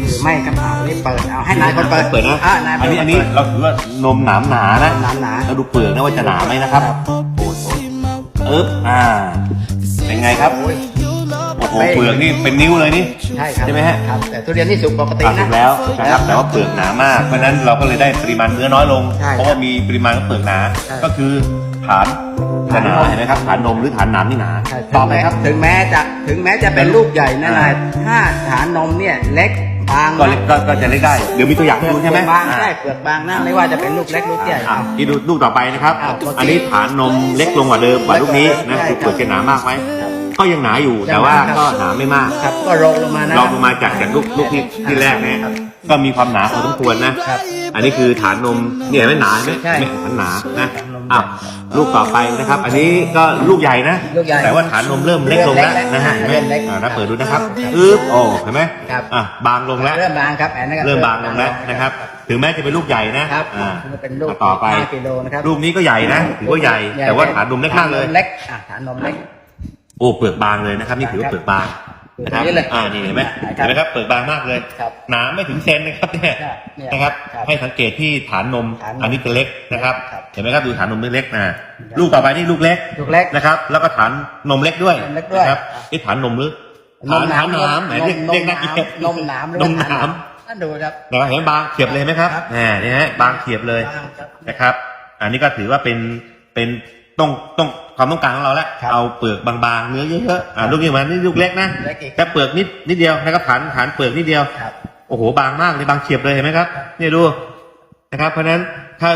หรือไม่ครับอ่านี่เปิดเอาให้นายคนเปิดเปิดนะอ่านายอันนี้อันนี้เราถือว่านมหนามหนานะหนาหนาแล้วดูเปลือกนะว่าจะหนาไหมนะครับโอ้โหเอ๊บอ่าเป็นไงครับโอ้โหเปลือกนี่เป็นนิ้วเลยนี่ใช่ครับใช่ไหมฮะครับแต่ทุเรียนนี่สุกปกติอะนะถูกแล้วนะครับแต่ว่าเปลือกหนามากเพราะฉะนั้นเราก็เลยได้ปริมาณเนื้อน้อยลงใช่เพราะว่ามีปริมาณเปลือกหนาใช่ก็คือฐานจะหนาฐานนมเห็นไหมครับฐานนมหรือฐานหนามนี่หนาใช่ต่อไปครับถึงแม้จะถึงแม้จะเป็นลูกใหญ่นะนายถ้าฐานนมเนี่ยเล็ก บางก็เล็กก็ก็จะเล็กได้ เดี๋ยวมีตัวอย่างให้ดูใช่ไหมบางใช่เปลือกบางนะไม่ว่าจะเป็นลูกเล็กลูกใหญ่ อะที่ดูลูกต่อไปนะครับ อะปกติอันนี้ฐานนมเล็กลงกว่าเดิมกว่าลูกนี้นะใช่คือเปลือกจะหนามากไหมครับก็ยังหนาอยู่แต่ว่าก็หนาไม่มาก ครับก็รองลงมานะ ลองลงมาจากจากลูกลูกที่ที่แรกนะก็มีความหนาพอสมควรนะครับอันนี้คือฐานนมเนี่ยไม่หนาไหมใช่ ไม่มันหนานะฐานนม อะลูกต่อไปนะครับ อันนี้ก็ลูกใหญ่นะ ลูกใหญ่แต่ว่าฐานนมเริ่มเล็กลงแล้วเริ่มเล็กนะฮะเริ่เห็นไหมมเล็กอ่านะเปิดดูนะครับอึ๊บโอ้เห็นไหมครับ อะบางลงแล้ว เริ่มบางครับอันนั้นก็เริ่มบางลงแล้วนะครับ ถึงแม้จะเป็นลูกใหญ่นะ ครับอ่าเป็นลูกต่อไป ห้ากิโลนะครับลูกนี้ก็ใหญ่นะ ถือว่าใหญ่ แต่ว่าฐานนมเล็กมากเลย ฐนเล็กอะฐานนมเล็ก โอ้ เปลือกบางเลยนะครับ นี่ถือว่าเปลือกบาง นะครับนี่เลยอ่านี่เห็นไหมครับเห็นไหมครับเปลือกบางมากเลยครับหนาไม่ถึงเซนนะครับเนี่ยครับเนี่ยนะครับครับ ให้สังเกตที่ฐานนมฐานนมอันนี้จะเล็กนะครับครับ เห็นไหมครับดูฐานนมเล็กๆนะลูกต่อไปนี่ลูกเล็กลูกเล็กนะครับ แล้วก็ฐานนมเล็กด้วยนมเล็กด้วยนะครับนี่ฐานนมหรือนมฐานหนามฐานน้ำแหมเรียกนมเรียกน่าเกลียดนมหนามหรือนมว่าหนามท่านดูครับนะครับเห็นไหมบางเขียบเลยไหมครับครับแหมนี่ฮะบางเขียบเลยบางครับนะครับ อันนี้ก็ถือว่าเป็นเป็น ต้องต้องความต้องการของเราแล้วครับเอาเปลือกบางๆเนื้อเยอะๆอ่าลูกนี้มานี่ลูกเล็กนะเล็กอีก แต่เปลือกนิดนิดเดียวนะครับฐานฐานเปลือกนิดเดียว ครับ โอ้โหบางมากเลยบางเฉียบเลยเห็นไหมครับเนี่ยดูนะครับเพราะฉะนั้นถ้า